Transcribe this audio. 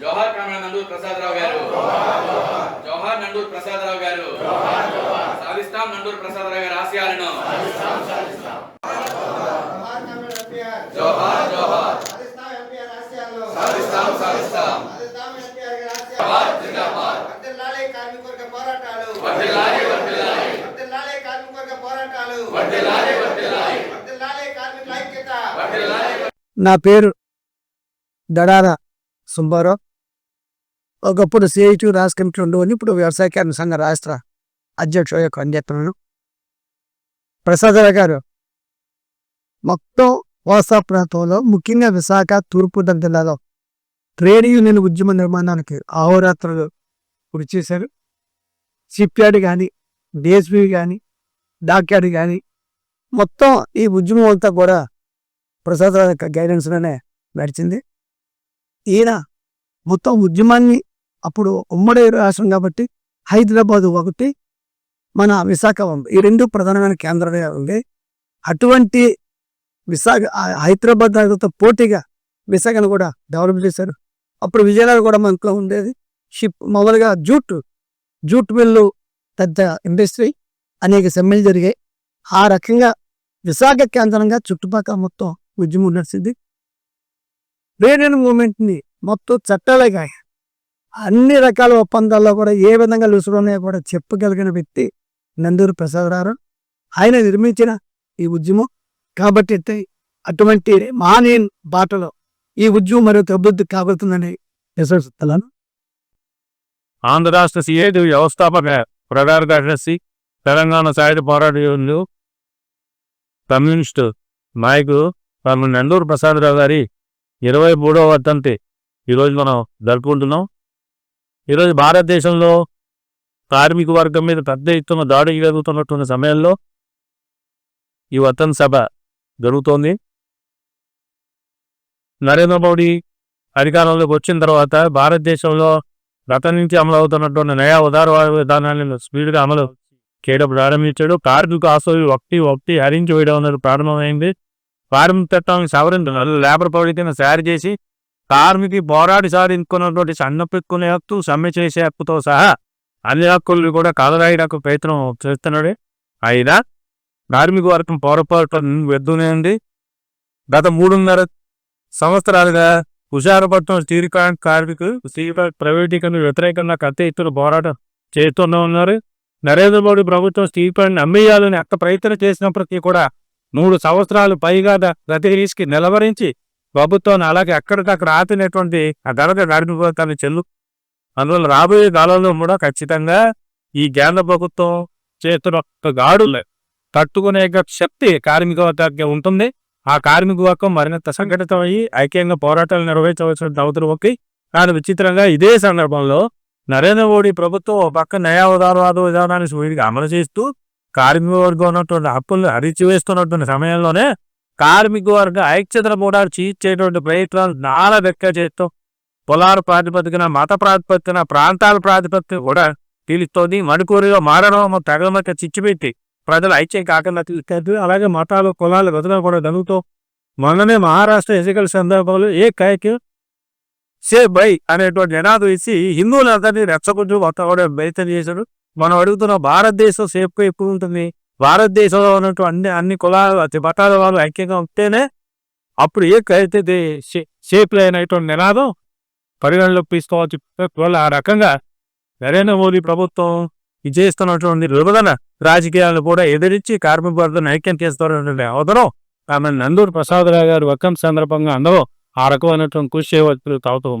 జోహార్ కామ్రా నందూర్ ప్రసాదరావు గారు. జోహార్ నందూరు ప్రసాదరావు గారు. సాధిస్తాం నందూరు ప్రసాదరావు గారి ఆశయాలను. జోహార్ జోహార్ సాధిస్తాం సాధిస్తాం. నా పేరు దడారా. సుబ్బారావు ఒకప్పుడు సిఐటి రాజ్ కమిటీ ఉండవని ఇప్పుడు వ్యవసాయ కార్మిక సంఘ రాష్ట్ర అధ్యక్షుడు పనిచేస్తున్నాను ప్రసాదరావు గారు మొత్తం కోస్తా ప్రాంతంలో ముఖ్యంగా విశాఖ తూర్పు జిల్లాలో ట్రేడ్ యూనియన్ ఉద్యమ నిర్మాణానికి అహోరాత్రులు కృషి చేశారు. షిప్యార్డ్ కానీ డిఎస్పీ కానీ డాక్యార్డ్ కానీ మొత్తం ఈ ఉద్యమం అంతా కూడా ప్రసాదరావు యొక్క గైడెన్స్లోనే నడిచింది. ఈయన మొత్తం ఉద్యమాన్ని అప్పుడు ఉమ్మడి రాష్ట్రం కాబట్టి హైదరాబాదు ఒకటి మన విశాఖ ఈ రెండు ప్రధానమైన కేంద్రాలుగా ఉంది. అటువంటి విశాఖ హైదరాబాద్తో హైదరాబాద్ దానితో పోటీగా విశాఖను కూడా డెవలప్ చేశారు. అప్పుడు విజయనగరం కూడా మనలో ఉండేది. షిప్ మొదలుగా జూట్ జూట్ మిల్లు పెద్ద ఇండస్ట్రీ అనేక సమ్మెలు జరిగాయి. ఆ రకంగా విశాఖ కేంద్రంగా చుట్టుపక్కల మొత్తం ఉద్యమం నడిచింది. యూనియన్ మూమెంట్ని మొత్తం చట్టాలుగా అన్ని రకాల ఒప్పందాల్లో కూడా ఏ విధంగా లుసుడున్నాయో కూడా చెప్పగలిగిన వ్యక్తి నందూరు ప్రసాదరావు ఆయన నిర్మించిన ఈ ఉద్యమం కాబట్టి అటువంటి మానేన్ బాటలో ఈ ఉద్యమం మరింత అభివృద్ధి కాబోతుందని విశ్వసిస్తున్నాను ఆంధ్ర రాష్ట్ర సిఐటి వ్యవస్థాపక ప్రధాన కార్యదర్శి తెలంగాణ సాయుధ పోరాట కమ్యూనిస్టు నాయకుడు స్వామి నందూరు ప్రసాదరావు గారి ఇరవై మూడవ వర్తంతి ఈరోజు మనం జరుపుకుంటున్నాం. ఈరోజు భారతదేశంలో కార్మిక వర్గం మీద పెద్ద ఎత్తున దాడులు జరుగుతున్నటువంటి సమయంలో ఈ వతన్ సభ జరుగుతోంది. నరేంద్ర మోడీ అధికారంలోకి వచ్చిన తర్వాత భారతదేశంలో గత నుంచి అమలు అవుతున్నటువంటి నయా ఉదారవాద విధానాలను స్పీడ్గా అమలు చేయడం ప్రారంభించాడు. కార్మిక ఆశలు ఒకటి ఒకటి హరించి వేయడం అనేది ప్రారంభమైంది. కార్మిక చట్టాన్ని సవరించారు లేబర్ పౌడికిన తయారు చేసి కార్మికి పోరాడి సాధించుకున్నటువంటి సన్న హక్కు సమ్మె చేసే హక్కుతో సహా అన్ని హక్కులు కూడా కాలరాయడానికి ప్రయత్నం చేస్తున్నాడు అయినా కార్మిక వర్గం పోరపాటు వెద్దునే ఉంది గత మూడున్నర సంవత్సరాలుగా హుషారపట్నం స్టీల్ ప్లాంట్ కార్మికులు స్టీల్ ప్లాంట్ ప్రైవేటీకరణ వ్యతిరేకంగా కత్త ఎత్తున పోరాటం చేస్తూనే ఉన్నారు. నరేంద్ర మోడీ ప్రభుత్వం స్టీల్ ప్లాంట్ అమ్మేయాలని అక్క ప్రయత్నం చేసినప్పటికీ కూడా మూడు సంవత్సరాలు పైగా ప్రతి గతిరీస్కి నిలవరించి ప్రభుత్వాన్ని అలాగే అక్కడికక్కడ ఆపినటువంటి ఆ ధరత నడిపిపోతాను చెల్లు అందువల్ల రాబోయే కాలంలో కూడా ఖచ్చితంగా ఈ కేంద్ర ప్రభుత్వం చేస్తున్న గాడులు తట్టుకునే శక్తి కార్మిక వర్గానికి ఉంటుంది. ఆ కార్మిక వర్గం మరింత సంఘటితమయ్యి ఐక్యంగా పోరాటాలు నిర్వహించవలసిన అవసరం ఒకటి కానీ విచిత్రంగా ఇదే సందర్భంలో నరేంద్ర మోడీ ప్రభుత్వం ఒక పక్క నయా ఉదారవాద విధానాన్ని అమలు చేస్తూ కార్మిక వర్గం ఉన్నటువంటి హక్కులను అరిచివేస్తున్నటువంటి సమయంలోనే కార్మిక వర్గ ఐక్యతను కూడా చీల్చేటువంటి ప్రయత్నాలు నానా లెక్క చేస్తూ పొలాల ప్రాతిపదికన మత ప్రాతిపదికన ప్రాంతాల ప్రాతిపదికన కూడా తీలుస్తోంది. మణిపూరిలో మారణం తగలమక్క చిచ్చిపెట్టి ప్రజలు ఐక్యం కాకుండా తీసుకెళ్తూ అలాగే మతాలు కులాలు గదులు కూడా జరుగుతూ మొన్ననే మహారాష్ట్ర ఎన్నికల సందర్భంలో ఏ కైక్యం సే బై అనేటువంటి నినాదం ఇచ్చి హిందువులందరినీ రెచ్చగొట్టు మొత్తం కూడా బయట చేశాడు మనం అడుగుతున్న భారతదేశం సేఫ్గా ఎప్పుడు ఉంటుంది? భారతదేశంలో ఉన్నటువంటి అన్ని అన్ని కులాలు అతి మతాల వాళ్ళు ఐక్యంగా ఉంటేనే అప్పుడు ఏ కైతే సేఫ్ అయినటువంటి నినాదం పరిగణలోకి తీసుకోవచ్చు వల్ల ఆ రకంగా నరేంద్ర మోదీ ప్రభుత్వం ఇది చేస్తున్నటువంటి విభజన రాజకీయాలను కూడా ఎదిరించి కార్మిక వర్గం ఐక్యం చేస్తున్నటువంటి అవతరం ఆమె నందూరు ప్రసాదరావు గారు వక్కం సందర్భంగా అందరూ ఆ రకమైనటువంటి కృషి చేయవచ్చు తాగుతాం